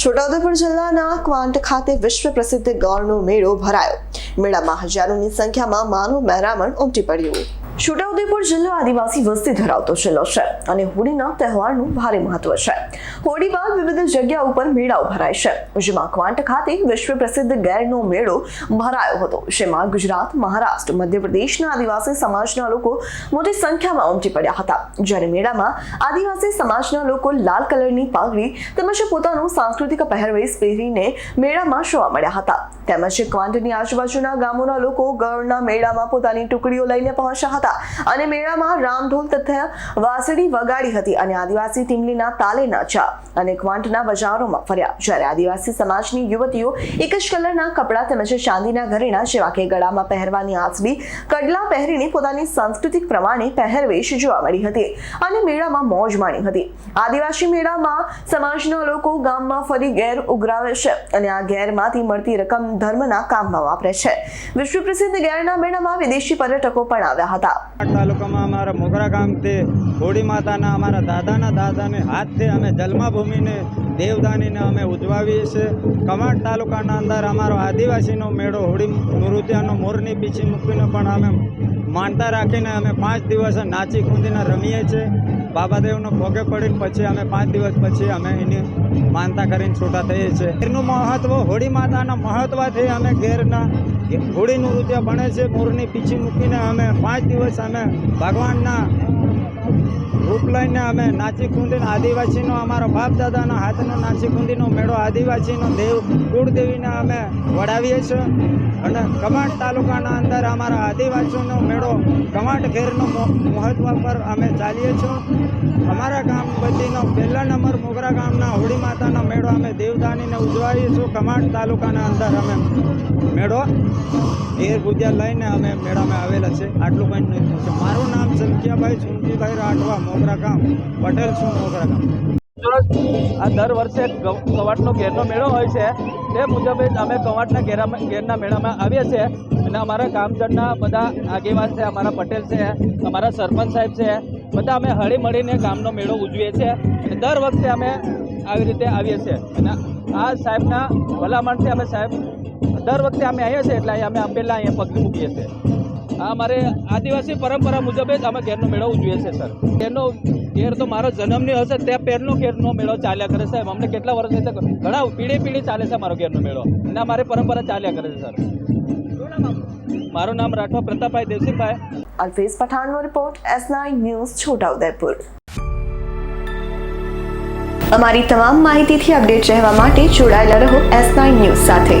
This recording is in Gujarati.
છોટાઉદેપુર જિલ્લાના ક્વાંટ ખાતે વિશ્વ પ્રસિદ્ધ ગૌરનો મેળો ભરાયો. મેળામાં હજારોની સંખ્યામાં માનવ મહેરામણ ઉમટી પડ્યું. છોટાઉદેપુર જિલ્લો આદિવાસી વસ્તી ધરાવતો જિલ્લો છે અને હોળીના તહેવારનું ભારે મહત્વ છે. હોળી બાદ વિવિધ જગ્યા ઉપર મેળાઓ ભરાય છે. જેમાં ક્વાંટ ખાતે વિશ્વ પ્રસિદ્ધ ગેરનો મેળો ભરાયો હતો, જેમાં ગુજરાત, મહારાષ્ટ્ર, મધ્યપ્રદેશના આદિવાસી સમાજના લોકો મોટી સંખ્યામાં ઉમટી પડ્યા હતા. જ્યારે મેળામાં આદિવાસી સમાજના લોકો લાલ કલરની પાઘડી તેમજ પોતાનું સાંસ્કૃતિક પહેરવેશ પહેરીને મેળામાં જોવા મળ્યા હતા. તેમજ ક્વાંટની આજુબાજુના ગામોના લોકો ગળના મેળામાં પોતાની ટુકડીઓ લઈને પહોંચ્યા હતા. અને મેળામાં રામઢોલ તથા વાંસળી વગાડી હતી અને આદિવાસી ટીમલીના તાલે નાચા અને ક્વાંટના બજારોમાં ફર્યા. જ્યારે આદિવાસી સમાજની યુવતીઓ એક જ કલરના કપડાં તેમજ ચાંદીના ઘરેણા જેવા કે ગળામાં પહેરવાની આંચડી કડલા પહેરીને પોતાની સાંસ્કૃતિક પ્રમાણે પહેરવેશ જોવા મળી હતી અને મેળામાં મોજ માણી હતી. આદિવાસી મેળામાં સમાજના લોકો ગામમાં ફરી ગેર ઉઘરાવે છે અને આ ગેરમાંથી મળતી રકમ ધર્મના કામમાં વાપરે છે. વિશ્વ પ્રસિદ્ધ ગેરના મેળામાં વિદેશી પર્યટકો પણ આવ્યા હતા. તાલુકામાં અમારા મોગરા ગામથી હોળી માતાના અમારા દાદાના દાદાને હાથથી અમે જન્મભૂમિને, દેવદાનીને અમે ઉજવાવીએ છીએ. કમાટ તાલુકાના અંદર અમારો આદિવાસીનો મેળો હોળી નૃત્યનો મોરની પીછી મૂકીને પણ અમે માનતા રાખીને અમે પાંચ દિવસ નાચી કૂદીને રમીએ છીએ. બાબાદેવનો ભોગે પડીને પછી અમે પાંચ દિવસ પછી અમે એની માનતા કરીને છૂટા થઈએ છીએ. ઘેરનું મહત્વ હોળી માતાના મહત્વથી અમે ઘેરના હોળીનું રૂપિયા બને છે. મોરની પીછી મૂકીને અમે પાંચ દિવસ અમે ભગવાનના રૂપ લઈને અમે નાચી કુંદીને આદિવાસીનો, અમારો બાપ દાદાના હાથનો નાચી કુંદીનો મેળો આદિવાસીનો દેવ કુળદેવીને અમે વડાવીએ છીએ. અને કમાટ તાલુકાના અંદર અમારા આદિવાસીનો મેળો કમાટ ઘેરનો મો- મહત્વ પર અમે ચાલીએ છીએ. અમારા ગામ વતીનો પહેલા નંબર મોગરા ગામના હોળી માતાનો મેળો અમે દેવદાનીને ઉજવાવીએ છીએ. તાલુકાના અંદર અમે મેળો એર પૂજા લઈને અમે મેળામાં આવેલા છે. આટલું કંઈ નહીં થશે મારું નામ સંખ્યાભાઈ સુનજીભાઈ રાઠવા, મોગરા ગામ, પટેલ છું, મોગરા ગામ. આ દર વર્ષે કવાટનો ઘેરનો મેળો હોય છે. તે મુજબ જ અમે કવાટના ઘેરામાં, ઘેરના મેળામાં આવીએ છીએ. અને અમારા ગામજનના બધા આગેવાન છે, અમારા પટેલ છે, અમારા સરપંચ સાહેબ છે બધા અમે હળી મળીને ગામનો મેળો ઉજવીએ છીએ અને દર વખતે અમે આવી રીતે આવીએ છીએ. અને આ સાહેબના ભલામણથી અમે સાહેબ દર વખતે અમે આવીએ છીએ એટલે અમે પહેલાં અહીંયા પગલી મૂકીએ છીએ. આ અમારે આદિવાસી પરંપરા મુજબ જ અમે ઘેરનો મેળો ઉજવીએ છીએ સર. ઘેરનો ઘેર તો મારો જન્મની હશે ત્યાં પહેરનો ઘેરનો મેળો ચાલ્યા કરે સાહેબ. અમને કેટલા વર્ષ ઘણા પીઢી પીઢી ચાલે છે મારો ઘેરનો મેળો. અને અમારી પરંપરા ચાલ્યા કરે છે સર. મારું નામ Rathwa Pratapbhai Devsinhbhai Alfez પઠાણનો report S nine news Chhotaudepur. અમારી તમામ માહિતીથી અપડેટ રહેવા માટે જોડાયેલા રહો એસ નાઇન ન્યૂઝ સાથે.